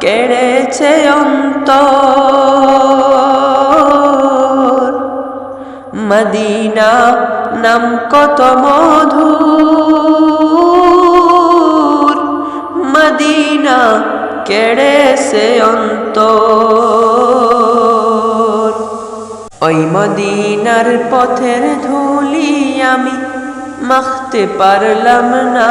কেড়েছে অন্তর। মদিনা নাম কত মধু মদিনা কেড়েছে অন্তর। ওই মদিনার পথের ধুলি আমি মাখতে পারলাম না।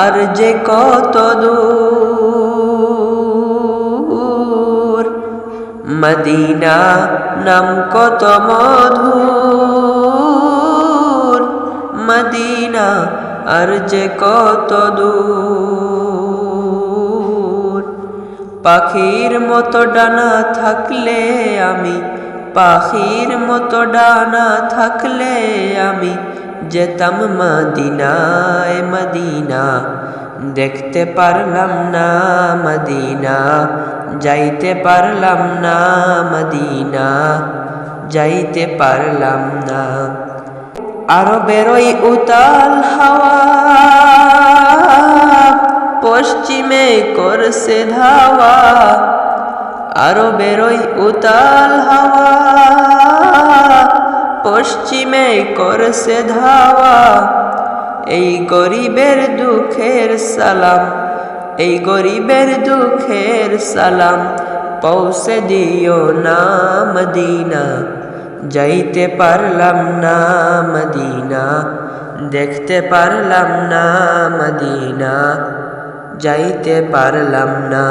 আর যে কত দূর। মদিনা নাম কত মধুর। মদিনা আর যে কত দূর। পাখির মতো ডানা থাকলে আমি, পাখির মতো ডানা থাকলে আমি যেতাম মদিনায় মদিনা, দেখতে পারলাম না মদিনা, যাইতে পারলাম না মদিনা, যাইতে পারলাম না। আরও বেরোই উতাল হাওয়া পশ্চিমে করছে ধাওয়া আরও বেরোই উতাল হাওয়া পশ্চিমে করছে ধাওয়া। এই গরিবের দুঃখের সালাম, এই গরিবের দুঃখের সালাম, পৌঁছে দিও না মদিনা। যাইতে পারলাম না মদিনা, দেখতে পারলাম না মদিনা, যাইতে পারলাম না